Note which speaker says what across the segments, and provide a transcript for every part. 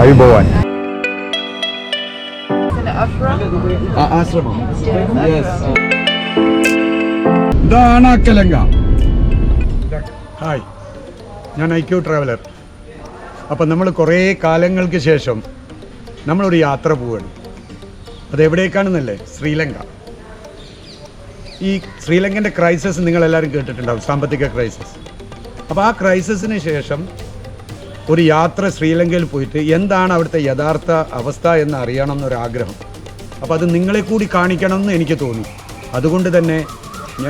Speaker 1: അഭിഭവാൻ? ആശ്രമം. ഇതാണ് അക്കലങ്ക ഹായ്. ഞാൻ ഐക്യു ട്രാവലർ. അപ്പം നമ്മൾ കുറേ കാലങ്ങൾക്ക് ശേഷം നമ്മളൊരു യാത്ര പോവുകയാണ്. അതെവിടേക്കാണെന്നല്ലേ ശ്രീലങ്ക. ഈ ശ്രീലങ്കന്റെ ക്രൈസിസ് നിങ്ങളെല്ലാവരും കേട്ടിട്ടുണ്ടാവും സാമ്പത്തിക ക്രൈസിസ് അപ്പോൾ ആ ക്രൈസിസിന് ശേഷം ഒരു യാത്ര ശ്രീലങ്കയിൽ പോയിട്ട് എന്താണ് അവിടുത്തെ യഥാർത്ഥ അവസ്ഥ എന്ന് അറിയണം എന്നൊരാഗ്രഹം. അപ്പോൾ അത് നിങ്ങളെ കൂടി കാണിക്കണം എന്ന് എനിക്ക് തോന്നി. അതുകൊണ്ട് തന്നെ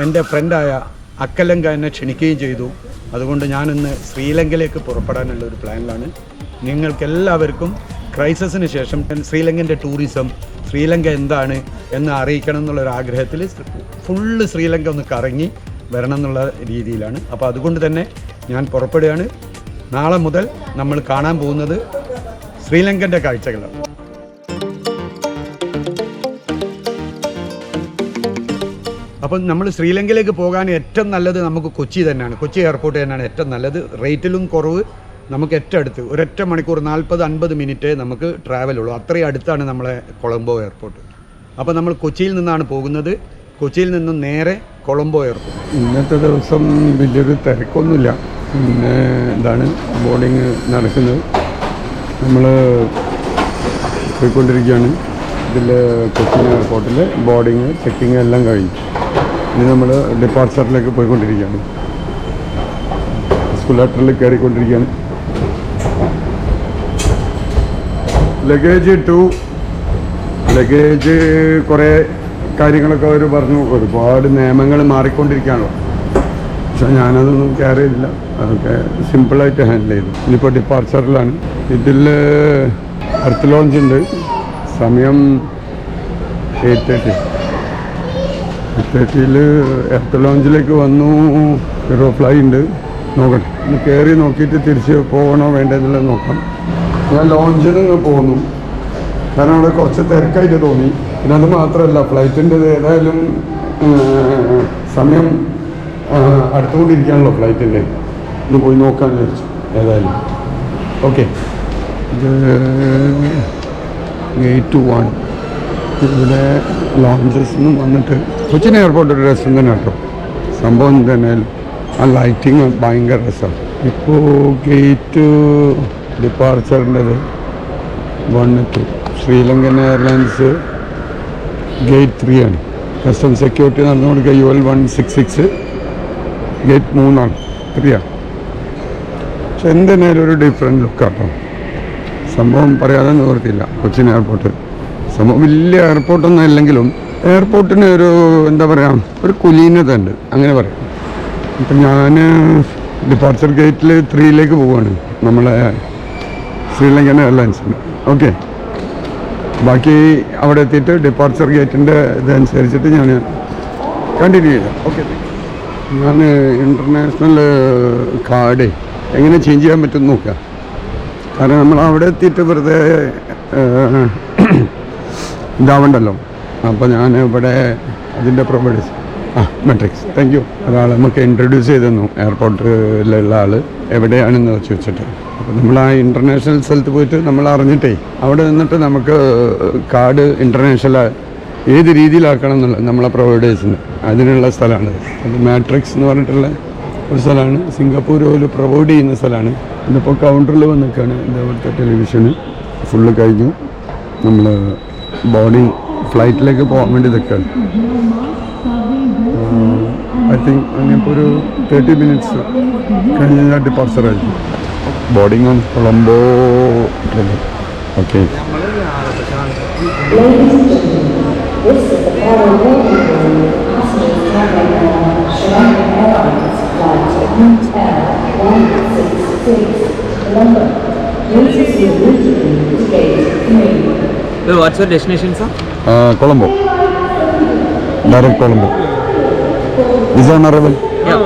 Speaker 1: എന്റെ ഫ്രണ്ടായ അക്കലങ്ക എന്നെ ക്ഷണിക്കുകയും ചെയ്തു. അതുകൊണ്ട് ഞാനിന്ന് ശ്രീലങ്കയിലേക്ക് പുറപ്പെടാനുള്ള ഒരു പ്ലാനിലാണ്. നിങ്ങൾക്കെല്ലാവർക്കും ക്രൈസിസിന് ശേഷം ശ്രീലങ്കന്റെ ടൂറിസം ശ്രീലങ്ക എന്താണ് എന്ന് അറിയിക്കണം എന്നുള്ളൊരാഗ്രഹത്തിൽ ഫുള്ള് ശ്രീലങ്ക ഒന്ന് കറങ്ങി വരണം എന്നുള്ള രീതിയിലാണ്. അപ്പോൾ അതുകൊണ്ട് തന്നെ ഞാൻ പുറപ്പെടുകയാണ്. നാളെ മുതൽ നമ്മൾ കാണാൻ പോകുന്നത് ശ്രീലങ്കന്റെ കാഴ്ചകളാണ്. അപ്പം നമ്മൾ ശ്രീലങ്കയിലേക്ക് പോകാൻ ഏറ്റവും നല്ലത് നമുക്ക് കൊച്ചി തന്നെയാണ്. കൊച്ചി എയർപോർട്ട് തന്നെയാണ് ഏറ്റവും നല്ലത്. റേറ്റിലും കുറവ്. നമുക്ക് ഏറ്റവും അടുത്ത് ഒരൊറ്റ മണിക്കൂർ നാൽപ്പത് അൻപത് മിനിറ്റ് നമുക്ക് ട്രാവൽ ഉള്ളൂ. അത്രയും അടുത്താണ് നമ്മളെ കൊളംബോ എയർപോർട്ട്. അപ്പോൾ നമ്മൾ കൊച്ചിയിൽ നിന്നാണ് പോകുന്നത്. കൊച്ചിയിൽ നിന്നും നേരെ കൊളംബോ എയർപോർട്ട്. ഇന്നത്തെ ദിവസം വലിയൊരു തിരക്കൊന്നുമില്ല. പിന്നെ എന്താണ് ബോർഡിങ് നടക്കുന്നത്. നമ്മൾ പോയിക്കൊണ്ടിരിക്കുകയാണ്. ഇതിൽ കൊച്ചിൻ എയർപോർട്ടിൽ ബോർഡിങ് ചെക്കിങ് എല്ലാം കഴിഞ്ഞു. ഇനി നമ്മൾ ഡിപ്പാർച്ചറിലേക്ക് പോയിക്കൊണ്ടിരിക്കുകയാണ്. സ്കുലാറ്ററിൽ കയറിക്കൊണ്ടിരിക്കുകയാണ് ലഗേജ് ടു ലഗേജ് കുറേ കാര്യങ്ങളൊക്കെ അവർ പറഞ്ഞു. ഒരുപാട് നിയമങ്ങൾ മാറിക്കൊണ്ടിരിക്കുകയാണല്ലോ. പക്ഷെ ഞാനതൊന്നും കെയർ ചെയ്തില്ല അതൊക്കെ സിമ്പിളായിട്ട് ഹാൻഡിൽ ചെയ്തു. ഇനിയിപ്പോൾ ഡിപ്പാർച്ചറിലാണ് ഇതിൽ എർത്ത് ലോഞ്ച് ഉണ്ട്. സമയം എയ്റ്റ് തേർട്ടി എയ്റ്റ് തേർട്ടിയിൽ എർത്ത് ലോഞ്ചിലേക്ക് വന്നു. ഹീറോ ഫ്ലൈ ഉണ്ട്. നോക്കട്ടെ. ഒന്ന് കയറി നോക്കിയിട്ട് തിരിച്ച് പോകണോ വേണ്ടതെന്നുള്ളത് നോക്കാം. ഞാൻ ലോഞ്ചിൽ നിന്ന് പോന്നു. കാരണം അവിടെ കുറച്ച് തിരക്കായിട്ട് തോന്നി. പിന്നെ അത് മാത്രമല്ല ഫ്ലൈറ്റിന്റെ ഏതായാലും സമയം ആ, അടുത്തുകൊണ്ടിരിക്കുകയാണല്ലോ ഫ്ലൈറ്റിന്റെ. ഒന്ന് പോയി നോക്കാൻ വിചാരിച്ചു. ഏതായാലും. ഓക്കെ. ഇത് ഗേറ്റ് വൺ. ഇവിടെ ലോഞ്ചസ് നിന്ന് വന്നിട്ട് കൊച്ചിൻ എയർപോർട്ട് ഒരു രസം തന്നെ കേട്ടോ. സംഭവം തന്നെ ആ ലൈറ്റിങ് ഭയങ്കര രസമാണ്. ഇപ്പോൾ gate ഡിപ്പാർച്ചറിന്റെത് one two. SriLankan airlines gate three ആണ്. Custom security നടന്നുകൊടുക്കുക U L one six six. Gate മൂന്നാണ്. ത്രീയാണ് പക്ഷെ എന്തിനായാലും ഒരു ഡിഫറെന്റ് ലുക്കാട്ടോ സംഭവം പറയാതെ നിവർത്തിയില്ല. കൊച്ചിൻ എയർപോർട്ട് സംഭവം വലിയ എയർപോർട്ടൊന്നും അല്ലെങ്കിലും എയർപോർട്ടിന് ഒരു എന്താ പറയുക ഒരു കുലീനത ഉണ്ട്. അങ്ങനെ പറയാം. ഇപ്പം ഞാൻ ഡിപ്പാർച്ചർ ഗേറ്റിൽ ത്രീയിലേക്ക് പോവുകയാണ് നമ്മളെ ശ്രീലങ്കൻ എയർലൈൻസിന് ഓക്കെ ബാക്കി അവിടെ എത്തിയിട്ട് ഡിപ്പാർച്ചർ ഗേറ്റിന്റെ ഇതനുസരിച്ചിട്ട് ഞാൻ കണ്ടിന്യൂ ചെയ്യാം. ഓക്കെ ഞാൻ ഇന്റർനാഷണൽ കാർഡ് എങ്ങനെ ചേഞ്ച് ചെയ്യാൻ പറ്റും നോക്കുക കാരണം നമ്മൾ അവിടെ എത്തിയിട്ട് വെറുതെ ഇതാവണ്ടല്ലോ. അപ്പോൾ ഞാൻ ഇവിടെ അതിന്റെ പ്രൊവൈഡേഴ്സ് ആ മെട്രിക്സ് താങ്ക് യു ഒരാൾ നമുക്ക് ഇൻട്രൊഡ്യൂസ് ചെയ്ത് തന്നു എയർപോർട്ടിലുള്ള ആൾ എവിടെയാണെന്ന് വെച്ച് വെച്ചിട്ട്. അപ്പോൾ നമ്മൾ ആ ഇന്റർനാഷണൽ സ്ഥലത്ത് പോയിട്ട് നമ്മൾ അറിഞ്ഞിട്ടേ. അവിടെ നിന്നിട്ട് നമുക്ക് കാർഡ് ഇന്റർനാഷണൽ ഏത് രീതിയിലാക്കണം എന്നുള്ളത് നമ്മളെ പ്രൊവൈഡേഴ്സിന്. അതിനുള്ള സ്ഥലമാണ്. അത് മാട്രിക്സ് എന്ന് പറഞ്ഞിട്ടുള്ള ഒരു സ്ഥലമാണ്. സിംഗപ്പൂർ പോലെ പ്രൊവൈഡ് ചെയ്യുന്ന സ്ഥലമാണ്. ഇതിപ്പോൾ കൗണ്ടറിൽ വന്നിക്കാണ് ഇതേപോലത്തെ ടെലിവിഷന്. ഫുള്ള് കഴിഞ്ഞു. നമ്മൾ ബോർഡിങ് ഫ്ലൈറ്റിലേക്ക് പോകാൻ വേണ്ടി നിൽക്കുകയാണ് ഐ തിങ്ക് അങ്ങനത്തെ ഒരു തേർട്ടി മിനിറ്റ്സ് കഴിഞ്ഞ് ആയിരിക്കും. Boarding on Colombo. Okay.
Speaker 2: So what's your destination, sir?
Speaker 1: Colombo direct Colombo is on arrival?
Speaker 2: Yeah.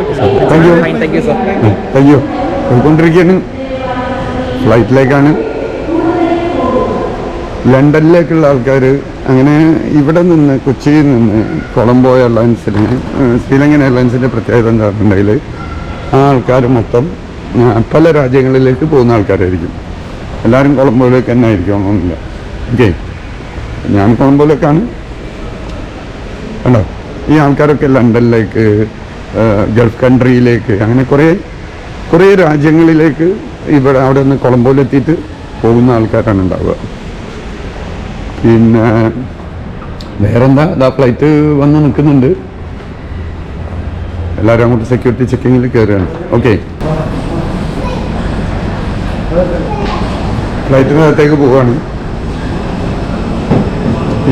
Speaker 1: Thank you.
Speaker 2: Fine, thank you, sir.
Speaker 1: Thank you പോയിക്കൊണ്ടിരിക്കുകയാണ് ഫ്ലൈറ്റിലേക്കാണ് ലണ്ടനിലേക്കുള്ള ആൾക്കാർ അങ്ങനെ ഇവിടെ നിന്ന് കൊച്ചിയിൽ നിന്ന് കൊളംബോ എയർലൈൻസിന് ശ്രീലങ്കൻ എയർലൈൻസിന്റെ പ്രത്യേകത എന്താ പറഞ്ഞിട്ടുണ്ടെങ്കിൽ ആ ആൾക്കാർ മൊത്തം പല രാജ്യങ്ങളിലേക്ക് പോകുന്ന ആൾക്കാരായിരിക്കും. എല്ലാവരും കൊളംബോയിലേക്ക് തന്നെ ആയിരിക്കണമെന്നില്ല ഓക്കെ. ഞാൻ കൊളംബോയിലേക്കാണ്. കണ്ടോ? ഈ ആൾക്കാരൊക്കെ ലണ്ടനിലേക്ക് ഗൾഫ് കൺട്രിയിലേക്ക് അങ്ങനെ കുറേ കുറേ രാജ്യങ്ങളിലേക്ക് ഇവിടെ അവിടെ നിന്ന് കൊളംബോയിലെത്തിയിട്ട് പോകുന്ന ആൾക്കാരാണ് ഉണ്ടാവുക. പിന്നെ വേറെന്താ? ഇതാ ഫ്ലൈറ്റ് വന്ന് നിൽക്കുന്നുണ്ട്. എല്ലാവരും അങ്ങോട്ട് സെക്യൂരിറ്റി ചെക്കിങ്ങിൽ കയറുകയാണ് ഓക്കെ ഫ്ലൈറ്റിനകത്തേക്ക് പോവാണ്.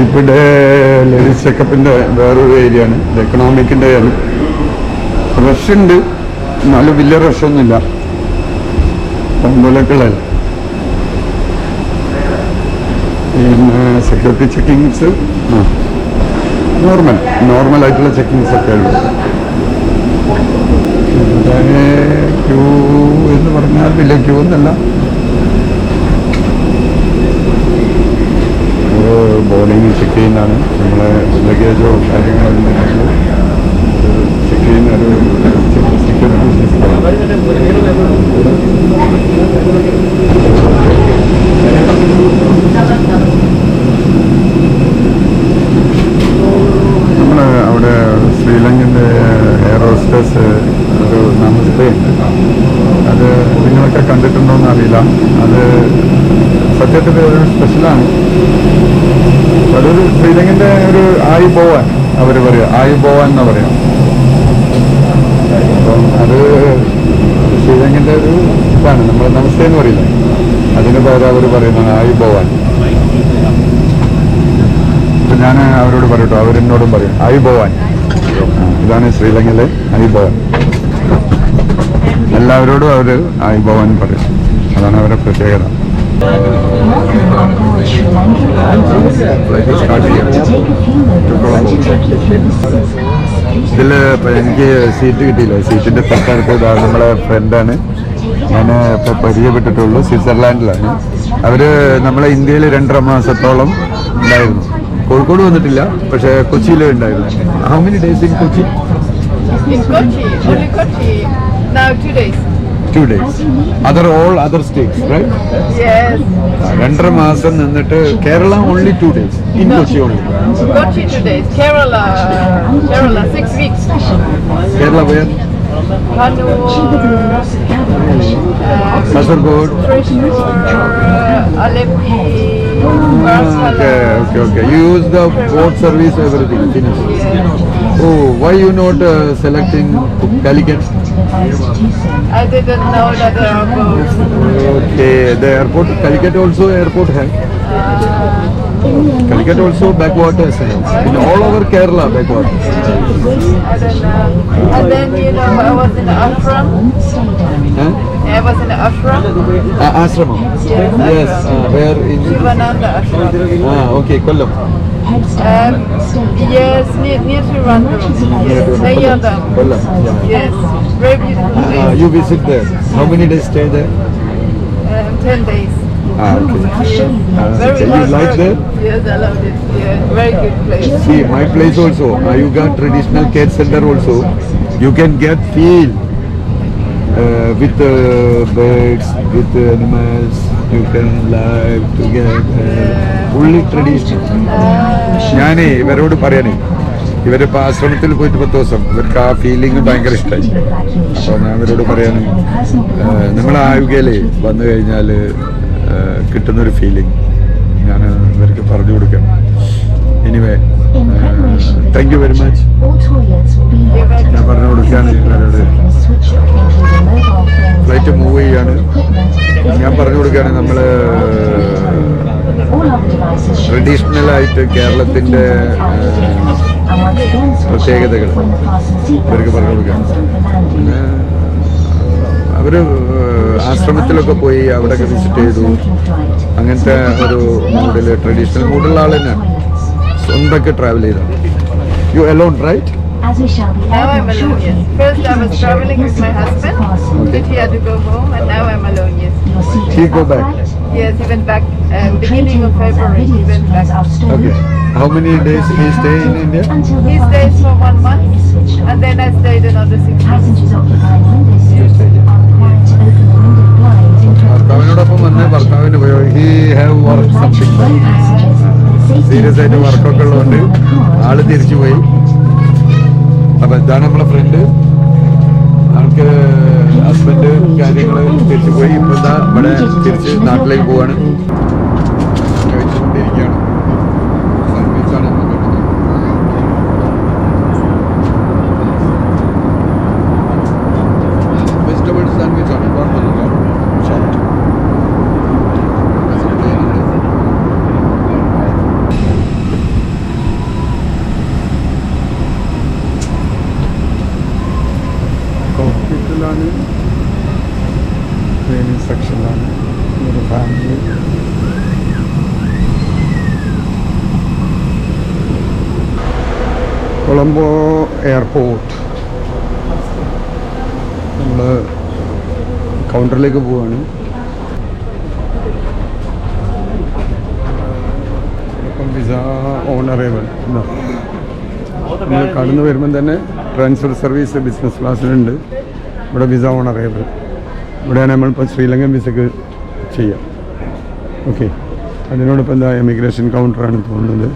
Speaker 1: ഇവിടെ ലേഡീസ് ചെക്കപ്പിന്റെ വേറൊരു ഏരിയ ആണ്. എക്കണോമിക്കിന്റെ റഷ് ഉണ്ട്. എന്നാലും വലിയ റഷൊന്നുമില്ല കൊമ്പോലൊക്കെയുള്ളതല്ല പിന്നെ സെക്യൂരിറ്റി ചെക്കിങ്സ് നോർമൽ നോർമൽ ആയിട്ടുള്ള ചെക്കിങ്സ് ഒക്കെ ഉള്ളൂ. ക്യൂ എന്ന് പറഞ്ഞാൽ വലിയ ക്യൂ എന്നല്ല ബോർഡിങ് ചെക്ക് ചെയ്യുന്നതാണ്. നമ്മളെ ലഗേജോ കാര്യങ്ങളോ എന്തെങ്കിലും ചെക്ക് ചെയ്യുന്ന ഒരു സെക്യൂരിറ്റി സിസ്റ്റം നമ്മൾ അവിടെ ശ്രീലങ്കന്റെ എയർ ഹോസ്റ്റസ് ഒരു നമസ്തയുണ്ട് അത് നിങ്ങളൊക്കെ കണ്ടിട്ടുണ്ടോയെന്ന് അറിയില്ല. അത് സത്യത്തിൽ ഒരു സ്പെഷ്യലാണ് അതൊരു ശ്രീലങ്കന്റെ ഒരു ആയി പോവാൻ അവർ പറയുക ആയി പോവാൻ എന്നാ പറയാം. അപ്പം അത് ശ്രീലങ്കന്റെ ഒരു ഇതാണ്. നമ്മൾ നമസ്തേ എന്ന് പറയില്ല? അതിന് പകരം അവർ പറയുന്നതാണ് ആയി പോവാൻ. അപ്പം ഞാൻ അവരോട് പറയട്ടോ. അവരെന്നോടും പറയും ആയി പോവാൻ. ഇതാണ് ശ്രീലങ്കയിലെ അനുഭവൻ എല്ലാവരോടും അവർ അനുഭവൻ പറയും. അതാണ് അവരുടെ പ്രത്യേകത. ഇതിൽ എനിക്ക് സീറ്റ് കിട്ടിയില്ല. സീറ്റിന്റെ തൊട്ടടുത്ത് നമ്മളെ ഫ്രണ്ടാണ്. ഞാൻ ഇപ്പൊ പരിചയപ്പെട്ടിട്ടുള്ളൂ. സ്വിറ്റ്സർലാൻഡിലാണ്. അവർ നമ്മളെ ഇന്ത്യയിൽ രണ്ടര മാസത്തോളം ഉണ്ടായിരുന്നു. കോഴിക്കോട് വന്നിട്ടില്ല പക്ഷെ കൊച്ചിയിൽ ഉണ്ടായിരുന്നു. How many days in Kochi. Two days other all other states right. രണ്ടര മാസം നിന്നിട്ട് Kerala only two days in Kochi only
Speaker 3: two days. Kerala, Kerala six weeks.
Speaker 1: Kerala where Kasaragod Okay, okay, okay. You use the port service, everything,
Speaker 3: finish.
Speaker 1: Oh, why you not uh, selecting Calicut?
Speaker 3: I didn't know that there are.
Speaker 1: Okay, the airport, Calicut also airport hai. Calicut also backwaters hai. In all over Kerala, backwaters.
Speaker 3: I don't know. And then, you know, I was in Afram.
Speaker 1: Huh?
Speaker 3: I was in the ashram.
Speaker 1: Uh, ashramam.
Speaker 3: Yes.
Speaker 1: Yes, uh, where in?
Speaker 3: Shivananda ashram.
Speaker 1: Ah, okay, Kollam.
Speaker 3: Um, yes, near, near Trivandrum. Yes, them.
Speaker 1: Kollam. Yeah.
Speaker 3: Yes, very beautiful
Speaker 1: Uh, you visit there. How many days stay there?
Speaker 3: Um, ten days.
Speaker 1: Ah, okay. Uh,
Speaker 3: Very
Speaker 1: okay. You
Speaker 3: nice.
Speaker 1: like there?
Speaker 3: Yes, I loved it. Yeah, very good place.
Speaker 1: See, my place also, Ayuga Traditional Care Center also, you can get feel uh, with uh, birds, with animals, you can live together. Fully traditional. ഞാനേ ഇവരോട് പറയാനേ ഇവരിപ്പോൾ ആശ്രമത്തിൽ പോയിട്ട് പത്ത് ദിവസം ഇവർക്ക് ആ ഫീലിംഗ് ഭയങ്കര ഇഷ്ടമായി അപ്പോൾ ഞാൻ ഇവരോട് പറയാണ് നമ്മൾ ആയുകയിലേ വന്നു കഴിഞ്ഞാൽ കിട്ടുന്നൊരു ഫീലിംഗ് ഞാൻ ഇവർക്ക് പറഞ്ഞു കൊടുക്കണം. Anyway thank you very much ഞാൻ പറഞ്ഞു കൊടുക്കുകയാണ് ഇവരോട്. ഫ്ലൈറ്റ് മൂവ് ചെയ്യാണ്. ഞാൻ പറഞ്ഞു കൊടുക്കുകയാണ് നമ്മൾ ട്രഡീഷണൽ ആയിട്ട് കേരളത്തിന്റെ പ്രത്യേകതകൾ ഇവർക്ക് പറഞ്ഞു കൊടുക്കുകയാണ്. അവർ ആശ്രമത്തിലൊക്കെ പോയി അവിടെയൊക്കെ വിസിറ്റ് ചെയ്തു. അങ്ങനത്തെ ഒരു മൂഡിൽ ട്രഡീഷണൽ മൂഡുള്ള ആൾ തന്നെയാണ്. സ്വന്തമൊക്കെ ട്രാവൽ ചെയ്താണ് you alone right
Speaker 2: As we shall be
Speaker 3: Now I'm alone, yes. First I was traveling with my husband, but he had to go home, and now I'm alone, yes.
Speaker 1: He go back.
Speaker 3: Yes, he went back,
Speaker 2: um,
Speaker 3: beginning of February, he went back.
Speaker 1: Okay. How many days he stay in India?
Speaker 3: He stays for one month, and then I stayed another six months.
Speaker 2: ഭർത്താവിനോടൊപ്പം വന്ന് ഭർത്താവിന് seats
Speaker 1: have work working serious ആയിട്ട് വർക്കൊക്കെ ഉള്ളതുകൊണ്ട് ആൾ തിരിച്ചു പോയി അപ്പൊ ഇതാണ് നമ്മളെ ഫ്രണ്ട് ആൾക്ക് ഹസ്ബൻഡ് കാര്യങ്ങൾ തിരിച്ചു പോയി. ഇപ്പൊ എന്താ ഇവിടെ തിരിച്ച് നാട്ടിലേക്ക് പോവാണ്. ഹോസ്പിറ്റലാണ് ട്രെയിനിങ് സെക്ഷനിലാണ്. ഒരു ഫാമിലി കൊളംബോ എയർപോർട്ട്. നമ്മൾ കൗണ്ടറിലേക്ക് പോവാണ്. ഇപ്പം വിസ ഓൺ അറൈവൽ നമ്മൾ കടന്നു വരുമ്പം തന്നെ ട്രാൻസ്ഫർ സർവീസ് ബിസിനസ് ക്ലാസ്സിലുണ്ട് ഇവിടെ വിസ ഓൺ അറൈവൽ ഇവിടെയാണ് നമ്മളിപ്പോൾ ശ്രീലങ്കൻ വിസക്ക് ചെയ്യാം. ഓക്കെ അതിനോടൊപ്പം എന്താ എമിഗ്രേഷൻ കൗണ്ടറാണ് തോന്നുന്നത്.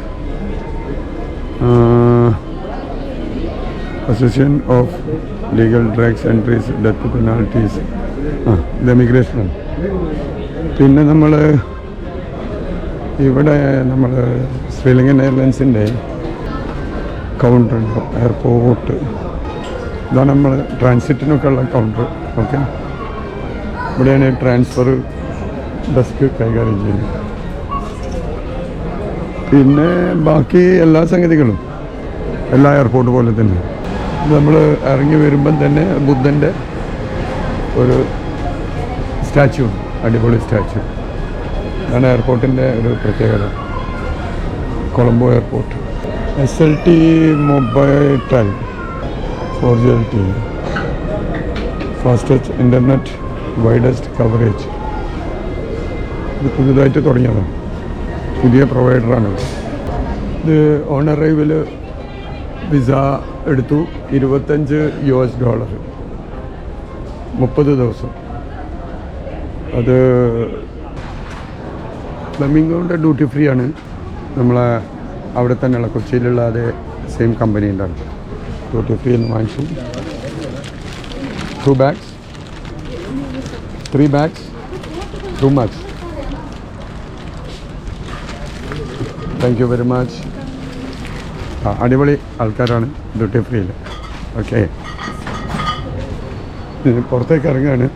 Speaker 1: Association of legal drugs entries death penalties ആ ഇത് എമിഗ്രേഷനാണ് പിന്നെ നമ്മൾ ഇവിടെ നമ്മൾ ശ്രീലങ്കൻ എയർലൈൻസിന്റെ കൗണ്ടർ ഉണ്ട്? എയർപോർട്ട് ഇതാണ് നമ്മൾ ട്രാൻസിറ്റിനൊക്കെ ഉള്ള കൗണ്ടർ ഓക്കെ ഇവിടെയാണ് ട്രാൻസ്ഫർ ഡെസ്ക് കൈകാര്യം ചെയ്യുന്നത്. പിന്നെ ബാക്കി എല്ലാ സംഗതികളും എല്ലാ എയർപോർട്ട് പോലെ തന്നെ. നമ്മൾ ഇറങ്ങി വരുമ്പം തന്നെ ബുദ്ധന്റെ ഒരു സ്റ്റാച്ചു ഉണ്ട്. അടിപൊളി സ്റ്റാച്ചു അതാണ് എയർപോർട്ടിന്റെ ഒരു പ്രത്യേകത. Colombo airport S L T mobile time four G L T fastest internet widest coverage ഇത് പുതുതായിട്ട് തുടങ്ങിയതാണ്. പുതിയ പ്രൊവൈഡറാണ് ഇത് ഓൺ അറൈവിൽ വിസ എടുത്തു. ഇരുപത്തഞ്ച് യു എസ് ഡോളർ മുപ്പത് ദിവസം. അത് ഫ്ലമിംഗോന്റെ ഡ്യൂട്ടി ഫ്രീ ആണ്. നമ്മളെ അവിടെ തന്നെയുള്ള കൊച്ചിയിലുള്ള അതേ സെയിം കമ്പനി ഉണ്ടാണ് ഡ്യൂട്ടി ഫ്രീ എന്ന് വാങ്ങിച്ചു two bags three bags two much thank you very much അടിപൊളി ആൾക്കാരാണ് ഡ്യൂട്ടി ഫ്രീയിൽ ഓക്കെ പുറത്തേക്ക് ഇറങ്ങുകയാണ്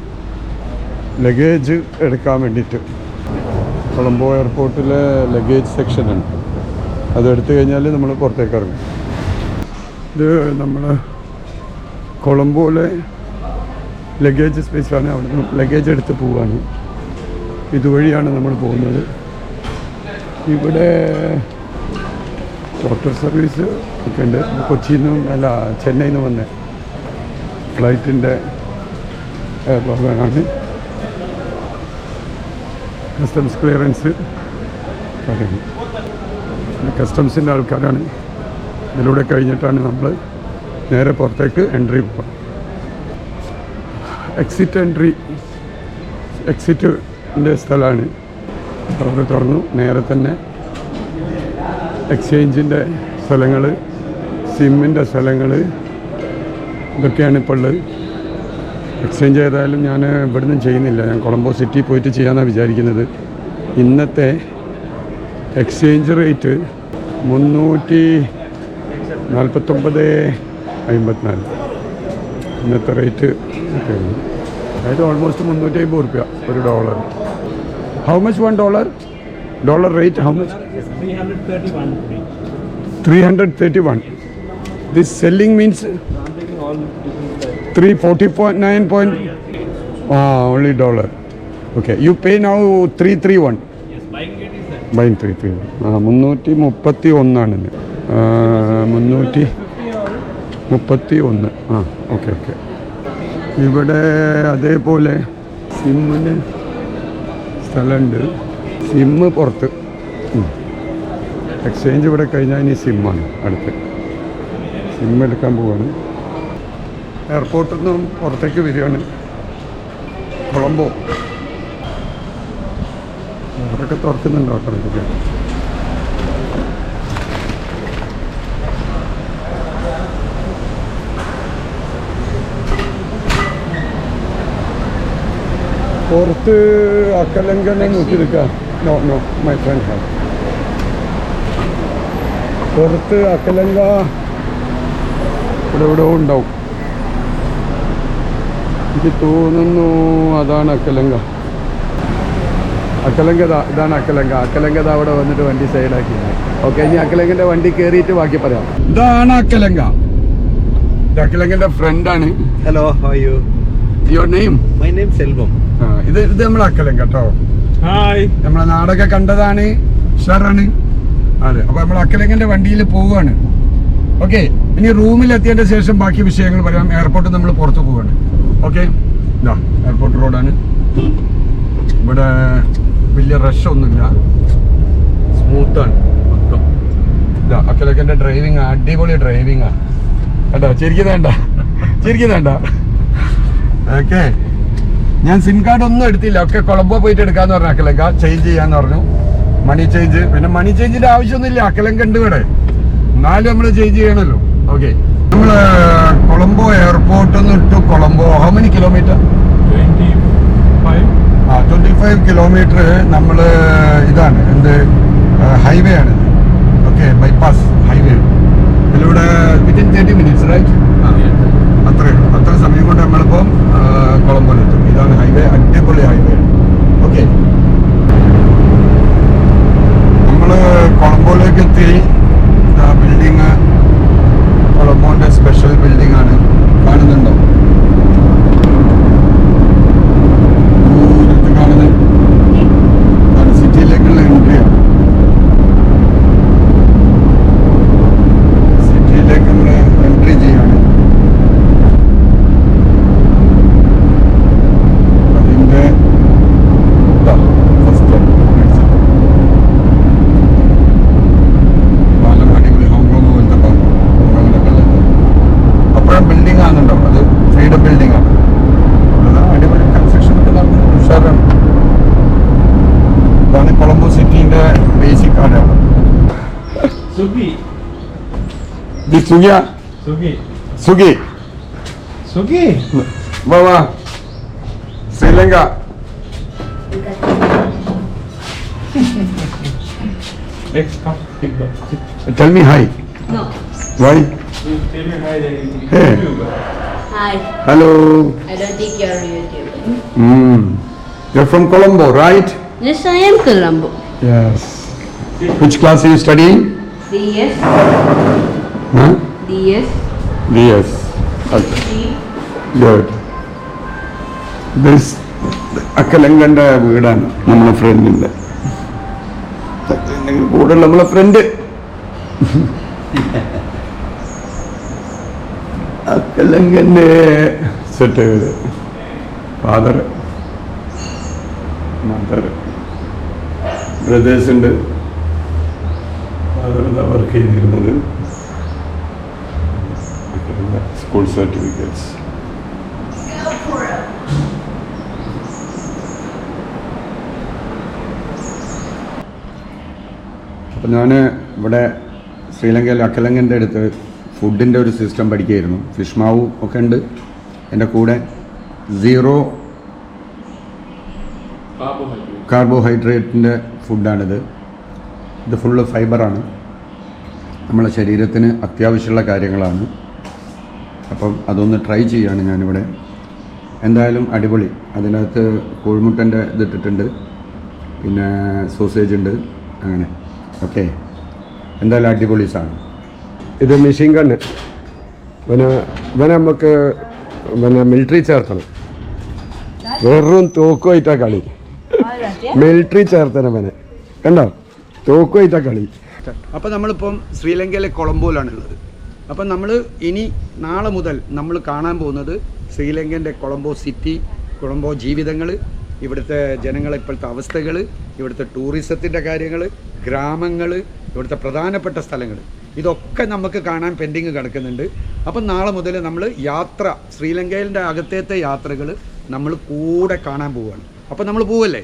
Speaker 1: ലഗേജ് എടുക്കാൻ വേണ്ടിയിട്ട്. കൊളംബോ എയർപോർട്ടിലെ ലഗേജ് സെക്ഷനുണ്ട് അത് എടുത്തു കഴിഞ്ഞാൽ നമ്മൾ പുറത്തേക്ക് ഇറങ്ങും. ഇത് നമ്മൾ കൊളംബോയിലെ ലഗേജ് സ്പേസാണ് അവിടെ നിന്ന് ലഗേജ് എടുത്ത് പോവാണ്. ഇതുവഴിയാണ് നമ്മൾ പോകുന്നത്. ഇവിടെ ഡോക്ടർ സർവീസ് ഒക്കെ ഉണ്ട് കൊച്ചിയിൽ നിന്നും അല്ല ചെന്നൈയിൽ നിന്ന് വന്ന ഫ്ലൈറ്റിന്റെ ഭാഗമാണ്. Customs clearance. കസ്റ്റംസിന്റെ ആൾക്കാരാണ്. ഇതിലൂടെ കഴിഞ്ഞിട്ടാണ് നമ്മൾ നേരെ പുറത്തേക്ക് എൻട്രി പോകുക എക്സിറ്റ് എൻട്രി എക്സിറ്റിന്റെ സ്ഥലമാണ് അവിടെ തുറന്നു നേരെ തന്നെ എക്സ്ചേഞ്ചിന്റെ സ്ഥലങ്ങൾ സിമ്മിന്റെ സ്ഥലങ്ങൾ ഇതൊക്കെയാണ് ഇപ്പോൾ ഉള്ളത്. എക്സ്ചേഞ്ച് ചെയ്താലും ഞാൻ ഇവിടുന്ന് ചെയ്യുന്നില്ല. ഞാൻ കൊളംബോ സിറ്റി പോയിട്ട് ചെയ്യാമെന്നാണ് വിചാരിക്കുന്നത്. ഇന്നത്തെ എക്സ്ചേഞ്ച് റേറ്റ് മുന്നൂറ്റി നാൽപ്പത്തൊമ്പത് അമ്പത്തിനാല്. ഇന്നത്തെ റേറ്റ് അതായത് ഓൾമോസ്റ്റ് മുന്നൂറ്റി അമ്പത് റുപ്യ ഒരു dollar how much one dollar dollar rate how much
Speaker 2: 331 rupees.
Speaker 1: Three hundred thirty one this selling means. Three forty point nine point ah only dollar okay you pay now three three one by three three one ah മുന്നൂറ്റി മുപ്പത്തി ഒന്നാണ് ഇന്ന്. മുന്നൂറ്റി മുപ്പത്തി ഒന്ന് ആ okay okay. ഇവിടെ അതേപോലെ സിമ്മിന് സ്ഥലമുണ്ട്. സിമ്മ് പുറത്ത്. എക്സ്ചേഞ്ച് ഇവിടെ കഴിഞ്ഞാൽ ഇനി സിമ്മാണ് അടുത്ത്. സിം എടുക്കാൻ പോവാണ്. എയർപോർട്ടിൽ നിന്നും പുറത്തേക്ക് വരികയാണ്. കൊളംബോ. അവരൊക്കെ തുറക്കുന്നുണ്ടോ? ഓട്ടോമാറ്റിക് പുറത്ത് അക്കലങ്കനെ നോക്കി നിൽക്കാം no no my friend have പുറത്ത് അക്കലങ്ക ഇവിടെ ഇവിടെ ഉണ്ടാവും. എനിക്ക് തോന്നുന്നു അതാണ് അക്കലങ്ക. അക്കലങ്ക ഇതാണ് അക്കലങ്ക. അക്കലങ്ക അവിടെ വന്നിട്ട് വണ്ടി സൈഡാക്കി ഓക്കെ ഇനി അക്കലങ്കന്റെ വണ്ടി കയറിയിട്ട് ബാക്കി പറയാം. ഇതാണ് അക്കലങ്ക. ഇത് അക്കലങ്കന്റെ ഫ്രണ്ടാണ്
Speaker 4: hello hi you
Speaker 1: your name
Speaker 4: my name is Selvam.
Speaker 1: ഇത് ഇത് നമ്മളെ അക്കലങ്ക കേട്ടോ.
Speaker 2: ഹായ്.
Speaker 1: നമ്മളെ നാടൊക്കെ കണ്ടതാണ്. ഉഷാറാണ് അതെ അപ്പൊ നമ്മൾ അക്കലങ്ങന്റെ വണ്ടിയിൽ പോവുകയാണ് ഓക്കെ ഇനി റൂമിൽ എത്തിയതിന്റെ ശേഷം ബാക്കി വിഷയങ്ങൾ പറയാം. എയർപോർട്ടിൽ നമ്മൾ പുറത്ത് പോവാണ്. ഓക്കെ ഇതാ എയർപോർട്ട് റോഡാണ് ഇവിടെ വലിയ റഷ് ഒന്നുമില്ല. സ്മൂത്താണ് മൊത്തം. ഇതാ അക്കലക്കന്റെ ഡ്രൈവിംഗ് അടിപൊളി ഡ്രൈവിംഗ് ആണ് കേട്ടോ ചിരിക്കുന്നേണ്ട ചിരിക്കുന്നേണ്ട ഓക്കെ. ഞാൻ സിം കാർഡ് ഒന്നും എടുത്തില്ല. ഒക്കെ കൊളംബോ പോയിട്ട് എടുക്കാന്ന് പറഞ്ഞു അക്കലങ്ക ചേഞ്ച് ചെയ്യാന്ന് പറഞ്ഞു. മണി ചേഞ്ച് പിന്നെ മണി ചേഞ്ചിന്റെ ആവശ്യമൊന്നുമില്ല. അക്കലങ്ക ഉണ്ട് ഇവിടെ. എന്നാലും നമ്മൾ ചേഞ്ച് ചെയ്യണല്ലോ. ഓക്കെ നമ്മൾ കൊളംബോ എയർപോർട്ടിൽ നിന്ന് ഇട്ടു. Colombo how many kilometre
Speaker 2: 25.
Speaker 1: Ah twenty five kilometre നമ്മൾ ഇതാണ്. എന്ത് ഹൈവേ ആണ്. ഓക്കെ ബൈപ്പാസ് ഹൈവേ ഇതിലൂടെ വിത്തിൻ തേർട്ടി മിനിറ്റ്സ് റൈറ്റ് അത്രേ ഉള്ളൂ. അത്ര സമയം കൊണ്ട് നമ്മളിപ്പം കൊളംബോയിലെത്തും. ഇതാണ് ഹൈവേ അടിപൊളി ഹൈവേ ഓക്കെ നമ്മൾ കൊളംബോയിലേക്ക് എത്തി.
Speaker 2: Sugi.
Speaker 1: Di Sugia?
Speaker 2: Sugi. Sugi.
Speaker 1: Sugi. Mama. Sri
Speaker 2: Next, come. Take the.
Speaker 1: Tell me hi.
Speaker 5: No.
Speaker 1: Why?
Speaker 2: You tell me hi.
Speaker 1: Hey.
Speaker 5: Hi.
Speaker 1: Hello.
Speaker 5: I don't think you're YouTuber.
Speaker 1: Hmm. You're from Colombo, right?
Speaker 5: Yes, I am Colombo.
Speaker 1: Yes. Which class are you
Speaker 5: studying? DS.
Speaker 1: Yes Good. This അക്കലങ്കന്റെ വീടാണ് നമ്മളെ ഫ്രണ്ടിന്റെ കൂടെ നമ്മളെ friend അക്കലങ്കന്റെ set ചെയ്ത് father mother brothers ഉണ്ട്. Father work ചെയ്തിരുന്നത്. സ്കൂൾ സർട്ടിഫിക്കറ്റ്സ് അപ്പം ഞാൻ ഇവിടെ ശ്രീലങ്കയിൽ അക്കലങ്കന്റെ അടുത്ത് ഫുഡിന്റെ ഒരു സിസ്റ്റം പഠിക്കുകയായിരുന്നു. ഫിഷ് മാവും ഒക്കെ ഉണ്ട്. എന്റെ കൂടെ സീറോ
Speaker 2: Carbohydrate.
Speaker 1: കാർബോഹൈഡ്രേറ്റിന്റെ ഫുഡാണിത് ഇത് ഫുള്ള് ഫൈബറാണ് നമ്മളെ ശരീരത്തിന് അത്യാവശ്യമുള്ള കാര്യങ്ങളാണ്. അപ്പം അതൊന്ന് ട്രൈ ചെയ്യാണ് ഞാനിവിടെ. എന്തായാലും അടിപൊളി. അതിനകത്ത് കോഴിമുട്ടന്റെ ഇതിട്ടിട്ടുണ്ട് പിന്നെ സോസേജ് ഉണ്ട്. അങ്ങനെ. ഓക്കെ എന്തായാലും അടിപൊളി സാധനം. ഇത് മെഷീൻ ഗണ്ണ് പിന്നെ ഇവനെ നമുക്ക് പിന്നെ മിലിറ്ററി ചേർത്തണം. വെറും തോക്കുമായിട്ടാണ് കളി. മിലിറ്ററി ചേർത്തണം ഇവനെ. കണ്ടോ? തോക്കുമായിട്ടാ കളി അപ്പം നമ്മളിപ്പം ശ്രീലങ്കയിലെ കൊളംബോയിലാണുള്ളത്. അപ്പം നമ്മൾ ഇനി നാളെ മുതൽ നമ്മൾ കാണാൻ പോകുന്നത് ശ്രീലങ്കന്റെ കൊളംബോ സിറ്റി കൊളംബോ ജീവിതങ്ങൾ ഇവിടുത്തെ ജനങ്ങളെ ഇപ്പോഴത്തെ അവസ്ഥകൾ ഇവിടുത്തെ ടൂറിസത്തിന്റെ കാര്യങ്ങൾ ഗ്രാമങ്ങൾ ഇവിടുത്തെ പ്രധാനപ്പെട്ട സ്ഥലങ്ങൾ ഇതൊക്കെ നമുക്ക് കാണാൻ പെൻഡിങ് കിടക്കുന്നുണ്ട്. അപ്പം നാളെ മുതൽ നമ്മൾ യാത്ര ശ്രീലങ്കയിലെ അകത്തേത്തെ യാത്രകൾ നമ്മൾ കൂടെ കാണാൻ പോവുകയാണ് അപ്പം നമ്മൾ പോവല്ലേ?